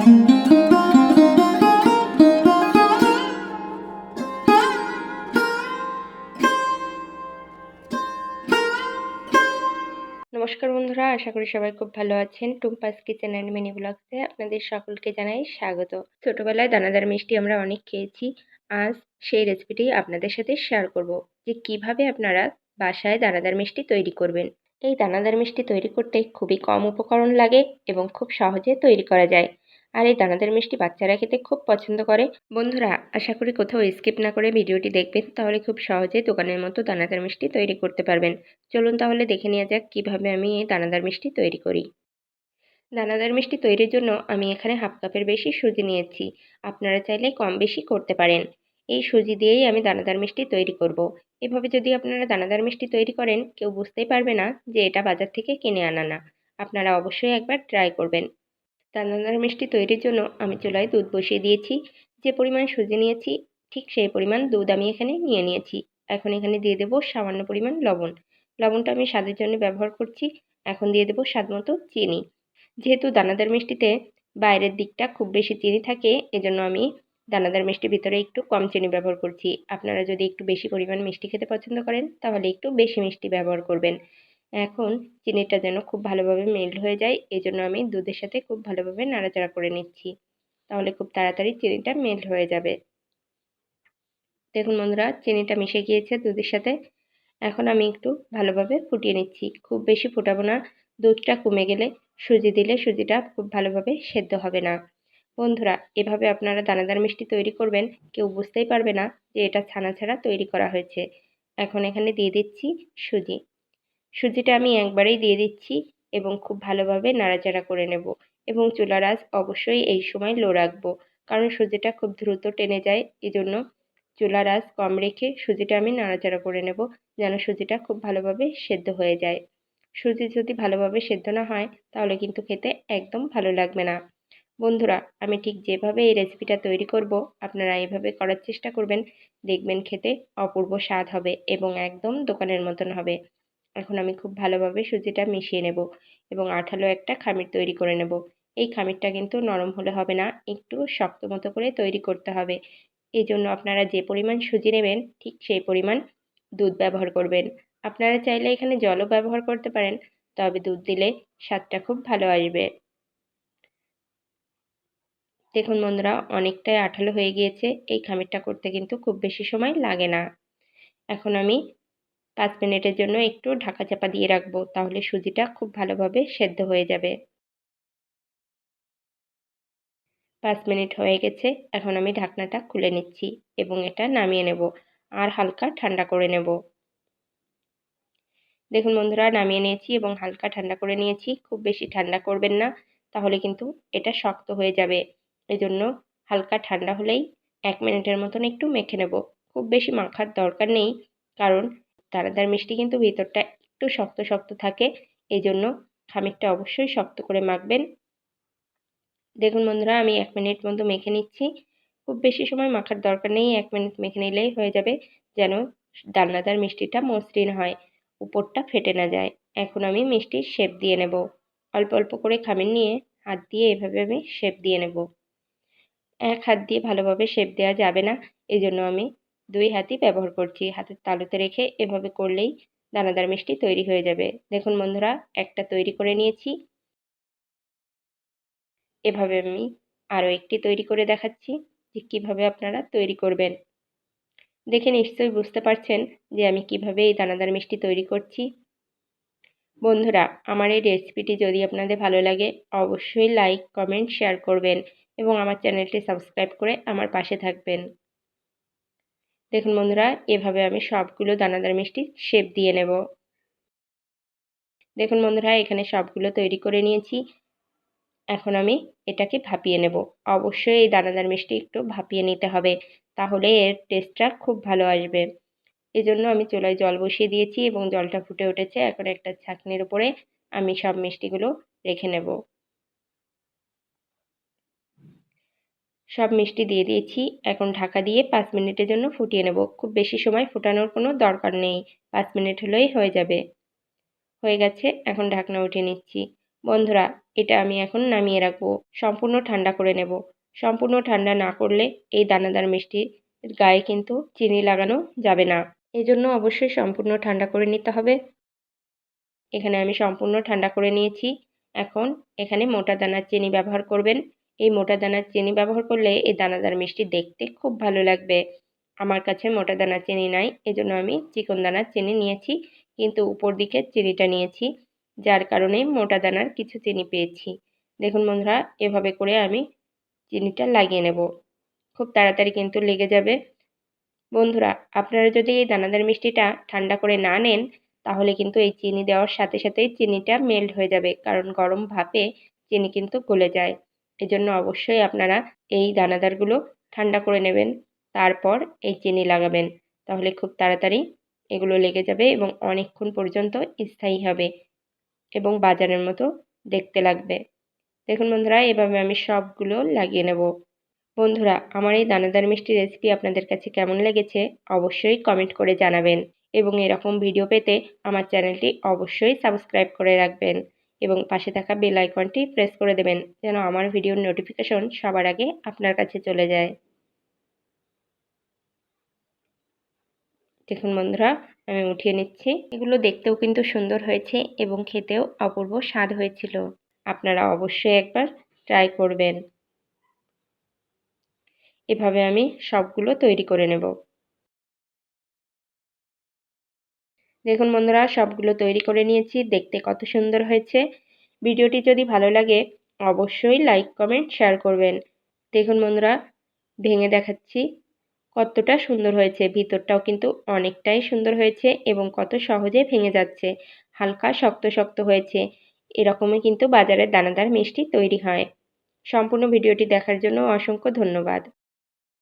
নমস্কার বন্ধুরা, আশা করি সবাই খুব ভালো আছেন। টুম্পাস কিচেন অ্যান্ড মিনি ব্লগসে আপনাদের সকলকে জানাই স্বাগত। ছোটবেলায় দানাদার মিষ্টি আমরা অনেক খেয়েছি। আজ সেই রেসিপিটি আপনাদের সাথে শেয়ার করব যে কীভাবে আপনারা বাসায় দানাদার মিষ্টি তৈরি করবেন। এই দানাদার মিষ্টি তৈরি করতে খুবই কম উপকরণ লাগে এবং খুব সহজে তৈরি করা যায়। আর এই দানাদার মিষ্টি বাচ্চারা খেতে খুব পছন্দ করে। বন্ধুরা, আশা করি কোথাও স্কিপ না করে ভিডিওটি দেখবেন, তাহলে খুব সহজে দোকানের মতো দানাদার মিষ্টি তৈরি করতে পারবেন। চলুন তাহলে দেখে নেওয়া যাক কীভাবে আমি এই দানাদার মিষ্টি তৈরি করি। দানাদার মিষ্টি তৈরির জন্য আমি এখানে হাফ কাপের বেশি সুজি নিয়েছি। আপনারা চাইলে কম বেশি করতে পারেন। এই সুজি দিয়েই আমি দানাদার মিষ্টি তৈরি করব। এভাবে যদি আপনারা দানাদার মিষ্টি তৈরি করেন, কেউ বুঝতেই পারবে না যে এটা বাজার থেকে কিনে আনা না। আপনারা অবশ্যই একবার ট্রাই করবেন। দানাদার মিষ্টি তৈরির জন্য আমি চুলায় দুধ বসিয়ে দিয়েছি। যে পরিমাণ সুজি নিয়েছি, ঠিক সেই পরিমাণ দুধ আমি এখানে নিয়ে নিয়েছি। এখন এখানে দিয়ে দেবো সামান্য পরিমাণ লবণ। লবণটা আমি স্বাদের জন্য ব্যবহার করছি। এখন দিয়ে দেবো স্বাদ মতো চিনি। যেহেতু দানাদার মিষ্টিতে বাইরের দিকটা খুব বেশি চিনি থাকে, এজন্য আমি দানাদার মিষ্টির ভিতরে একটু কম চিনি ব্যবহার করছি। আপনারা যদি একটু বেশি পরিমাণ মিষ্টি খেতে পছন্দ করেন, তাহলে একটু বেশি মিষ্টি ব্যবহার করবেন। এখন চিনিটা যেন খুব ভালোভাবে মেল্ট হয়ে যায় এই জন্য আমি দুধের সাথে খুব ভালোভাবে নাড়াচাড়া করে নিচ্ছি। তাহলে খুব তাড়াতাড়ি চিনিটা মেল্ট হয়ে যাবে। দেখুন বন্ধুরা, চিনিটা মিশে গিয়েছে দুধের সাথে। এখন আমি একটু ভালোভাবে ফুটিয়ে নিচ্ছি। খুব বেশি ফোটাবো না, দুধটা কমে গেলে সুজি দিলে সুজিটা খুব ভালোভাবে সেদ্ধ হবে না। বন্ধুরা, এভাবে আপনারা দানাদার মিষ্টি তৈরি করবেন, কেউ বুঝতেই পারবে না যে এটা ছানা ছাড়া তৈরি করা হয়েছে। এখন এখানে দিয়ে দিচ্ছি সুজি। সুজিটা আমি একবারেই দিয়ে দিচ্ছি এবং খুব ভালোভাবে নাড়াচাড়া করে নেব এবং চুলার আঁচ অবশ্যই এই সময় লো রাখব। কারণ সুজিটা খুব দ্রুত টেনে যায়, এজন্য চুলার আঁচ কম রেখে সুজিটা আমি নাড়াচাড়া করে নেব যেন সুজিটা খুব ভালোভাবে সেদ্ধ হয়ে যায়। সুজি যদি ভালোভাবে সেদ্ধ না হয়, তাহলে কিন্তু খেতে একদম ভালো লাগবে না। বন্ধুরা, আমি ঠিক যেভাবে এই রেসিপিটা তৈরি করব, আপনারা এইভাবে করার চেষ্টা করবেন, দেখবেন খেতে অপূর্ব স্বাদ হবে এবং একদম দোকানের মতন হবে। এখন আমি খুব ভালোভাবে সুজিটা মিশিয়ে নেব এবং আঠালো একটা খামির তৈরি করে নেব। এই খামিরটা কিন্তু নরম হলে হবে না, একটু শক্ত মতো করে তৈরি করতে হবে। এই জন্য আপনারা যে পরিমাণ সুজি নেবেন, ঠিক সেই পরিমাণ দুধ ব্যবহার করবেন। আপনারা চাইলে এখানে জলও ব্যবহার করতে পারেন, তবে দুধ দিলে স্বাদটা খুব ভালো আসবে। দেখুন বন্ধুরা, অনেকটাই আঠালো হয়ে গিয়েছে। এই খামিরটা করতে কিন্তু খুব বেশি সময় লাগে না। এখন আমি পাঁচ মিনিটের জন্য একটু ঢাকা চাপা দিয়ে রাখব, তাহলে সুজিটা খুব ভালোভাবে সেদ্ধ হয়ে যাবে। পাঁচ মিনিট হয়ে গেছে, এখন আমি ঢাকনাটা খুলে নিচ্ছি এবং এটা নামিয়ে নেব আর হালকা ঠান্ডা করে নেব। দেখুন বন্ধুরা, নামিয়ে নিয়েছি এবং হালকা ঠান্ডা করে নিয়েছি, খুব বেশি ঠান্ডা করবেন না, তাহলে কিন্তু এটা শক্ত হয়ে যাবে। এজন্য হালকা ঠান্ডা হলেই এক মিনিটের মতন একটু মেখে নেব। খুব বেশি মাখার দরকার নেই, কারণ দানাদার মিষ্টি কিন্তু ভিতরটা একটু শক্ত শক্ত থাকে। এই জন্য খামিরটা অবশ্যই শক্ত করে মাখবেন। দেখুন বন্ধুরা, আমি এক মিনিট মতো মেখে নিচ্ছি। খুব বেশি সময় মাখার দরকার নেই, এক মিনিট মেখে নিলেই হয়ে যাবে, যেন দানাদার মিষ্টিটা মসৃণ হয়, উপরটা ফেটে না যায়। এখন আমি মিষ্টির শেপ দিয়ে নেব। অল্প অল্প করে খামির নিয়ে হাত দিয়ে এভাবে আমি শেপ দিয়ে নেব। এক হাত দিয়ে ভালোভাবে শেপ দেওয়া যাবে না এই জন্য আমি দুই হাতই ব্যবহার করছি। হাতের তালুতে রেখে এভাবে করলেই দানাদার মিষ্টি তৈরি হয়ে যাবে। দেখুন বন্ধুরা, একটা তৈরি করে নিয়েছি। এভাবে আমি আরও একটি তৈরি করে দেখাচ্ছি যে কীভাবে আপনারা তৈরি করবেন। দেখে নিশ্চয়ই বুঝতে পারছেন যে আমি কীভাবে এই দানাদার মিষ্টি তৈরি করছি। বন্ধুরা, আমার এই রেসিপিটি যদি আপনাদের ভালো লাগে, অবশ্যই লাইক, কমেন্ট, শেয়ার করবেন এবং আমার চ্যানেলটি সাবস্ক্রাইব করে আমার পাশে থাকবেন। দেখুন বন্ধুরা, এভাবে আমি সবগুলো দানাদার মিষ্টি শেপ দিয়ে নেব। দেখুন বন্ধুরা, এখানে সবগুলো তৈরি করে নিয়েছি। এখন আমি এটাকে ভাপিয়ে নেব। অবশ্যই এই দানাদার মিষ্টি একটু ভাপিয়ে নিতে হবে, তাহলে এর টেস্টটা খুব ভালো আসবে। এজন্য আমি চুলায় জল বসিয়ে দিয়েছি এবং জলটা ফুটে উঠেছে। এখন একটা ছাঁকনির উপরে আমি সব মিষ্টিগুলো রেখে নেব। সব মিষ্টি দিয়ে দিয়েছি। এখন ঢাকা দিয়ে পাঁচ মিনিটের জন্য ফুটিয়ে নেব। খুব বেশি সময় ফোটানোর কোনো দরকার নেই। পাঁচ মিনিট হলেই হয়ে যাবে। হয়ে গেছে, এখন ঢাকনা উঠিয়ে নিচ্ছি। বন্ধুরা, এটা আমি এখন নামিয়ে রাখব। সম্পূর্ণ ঠান্ডা করে নেব। সম্পূর্ণ ঠান্ডা না করলে এই দানাদার মিষ্টির গায়ে কিন্তু চিনি লাগানো যাবে না। এই জন্য অবশ্যই সম্পূর্ণ ঠান্ডা করে নিতে হবে। এখানে আমি সম্পূর্ণ ঠান্ডা করে নিয়েছি। এখন এখানে মোটা দানার চিনি ব্যবহার করবেন। এই মোটা দানার চিনি ব্যবহার করলে এই দানাদার মিষ্টি দেখতে খুব ভালো লাগবে। আমার কাছে মোটা দানার চিনি নাই, এজন্য আমি চিকন দানার চিনি নিয়েছি, কিন্তু উপর দিকে চিনিটা নিয়েছি, যার কারণে মোটা দানার কিছু চিনি পেয়েছি। দেখুন বন্ধুরা, এভাবে করে আমি চিনিটা লাগিয়ে নেব। খুব তাড়াতাড়ি কিন্তু লেগে যাবে। বন্ধুরা, আপনারা যদি এই দানাদার মিষ্টিটা ঠান্ডা করে না নেন, তাহলে কিন্তু এই চিনি দেওয়ার সাথে সাথেই চিনিটা মেল্ট হয়ে যাবে, কারণ গরম ভাপে চিনি কিন্তু গলে যায়। এজন্য অবশ্যই আপনারা এই দানাদারগুলো ঠান্ডা করে নেবেন, তারপর এই চিনি লাগাবেন। তাহলে খুব তাড়াতাড়ি এগুলো লেগে যাবে এবং অনেকক্ষণ পর্যন্ত স্থায়ী হবে এবং বাজারের মতো দেখতে লাগবে। দেখুন বন্ধুরা, এভাবে আমি সবগুলো লাগিয়ে নেব। বন্ধুরা, আমার এই দানাদার মিষ্টি রেসিপি আপনাদের কাছে কেমন লেগেছে অবশ্যই কমেন্ট করে জানাবেন এবং এরকম ভিডিও পেতে আমার চ্যানেলটি অবশ্যই সাবস্ক্রাইব করে রাখবেন। এবং পাশে থাকা বেল আইকনটি প্রেস করে দেবেন যেন আমার ভিডিওর নোটিফিকেশন সবার আগে আপনার কাছে চলে যায়। দেখুন বন্ধুরা, আমি উঠিয়ে নিচ্ছি। এগুলো দেখতেও কিন্তু সুন্দর হয়েছে এবং খেতেও অপূর্ব স্বাদ হয়েছিল। আপনারা অবশ্যই একবার ট্রাই করবেন। এভাবে আমি সবগুলো তৈরি করে নেব। দেখুন বন্ধুরা, সবগুলো তৈরি করে নিয়েছি, দেখতে কত সুন্দর হয়েছে। ভিডিওটি যদি ভালো লাগে, অবশ্যই লাইক, কমেন্ট, শেয়ার করবেন। দেখুন বন্ধুরা, ভেঙে দেখাচ্ছি কতটা সুন্দর হয়েছে। ভিতরটাও কিন্তু অনেকটাই সুন্দর হয়েছে এবং কত সহজে ভেঙে যাচ্ছে। হালকা শক্ত শক্ত হয়েছে। এরকমই কিন্তু বাজারের দানাদার মিষ্টি তৈরি হয়। সম্পূর্ণ ভিডিওটি দেখার জন্য অসংখ্য ধন্যবাদ।